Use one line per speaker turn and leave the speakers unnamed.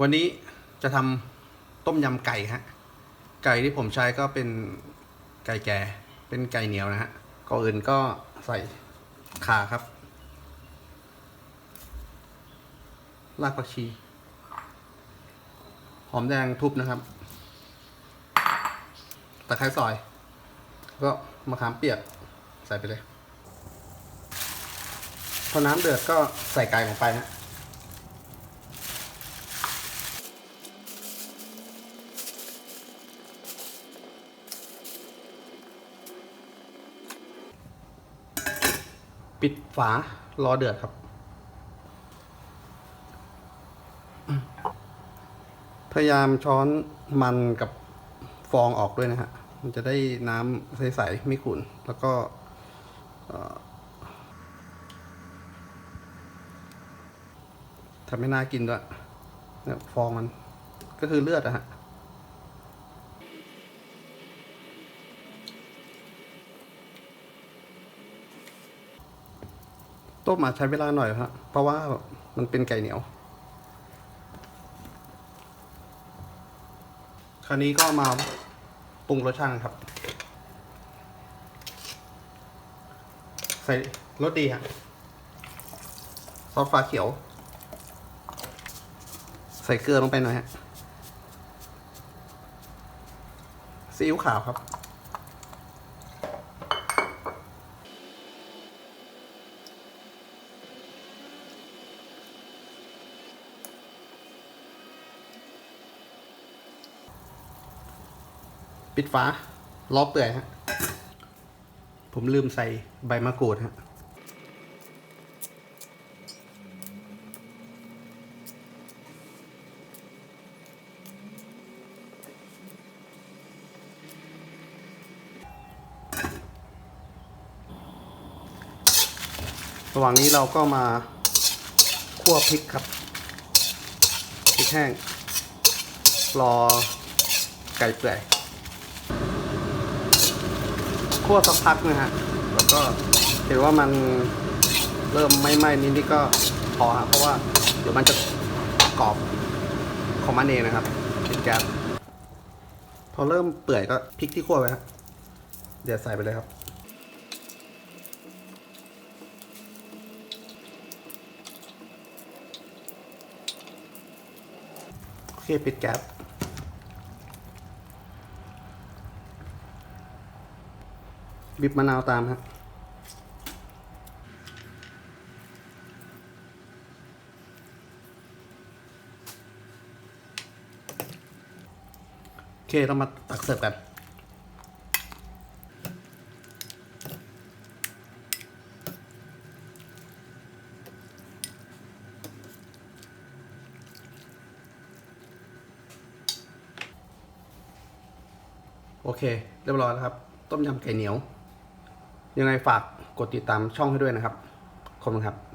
วันนี้จะทำต้มยำไก่ฮะ ไก่ที่ผมใช้ก็เป็นไก่แก่ เป็นไก่เหนียวนะฮะก่อนอื่นก็ใส่ข่าครับ รากผักชี หอมแดงทุบนะครับ ตะไคร้ซอย ก็มะขามเปียกใส่ไปเลย พอน้ำเดือดก็ใส่ไก่ลงไปฮะ ปิดฝารอเดือดครับ พยายามช้อนมันกับฟองออกด้วยนะฮะ มันจะได้น้ำใส ๆ ไม่ขุ่น แล้วก็ทำให้น่ากินด้วยเนี่ยฟองมันก็คือเลือดอะฮะ ต้มอาจใช้เวลาหน่อยครับเพราะว่ามันเป็นไก่เหนียว คราวนี้ก็มาปรุงรสชาติครับ ใส่รสดีฮะซอสฟ้าเขียว ใส่เกลือลงไปหน่อยฮะซีอิ๊วขาวครับ ปิดฝารอเปื่อยฮะ ผมลืมใส่ใบมะกรูดฮะระหว่างนี้เราก็มาคั่วพริกครับพริกแห้งรอไก่เปื่อย คั่วสักพักนะฮะ แล้วก็เห็นว่ามันเริ่มไหม้ๆนิดนี่ก็พอฮะเพราะว่าเดี๋ยวมันจะกรอบของมันเองนะครับเป็นแก๊สพอเริ่มเปื่อยก็พริกที่คั่วไว้ฮะเดี๋ยวใส่ไปเลยครับ โอเคปิดแก๊ส บีบมะนาวตามฮะโอเคเรามาตักเสิร์ฟกันโอเค เรียบร้อยแล้วครับ ต้มยำไก่เหนียว ยังไงฝากกดติดตามช่องให้ด้วยนะครับขอบคุณครับ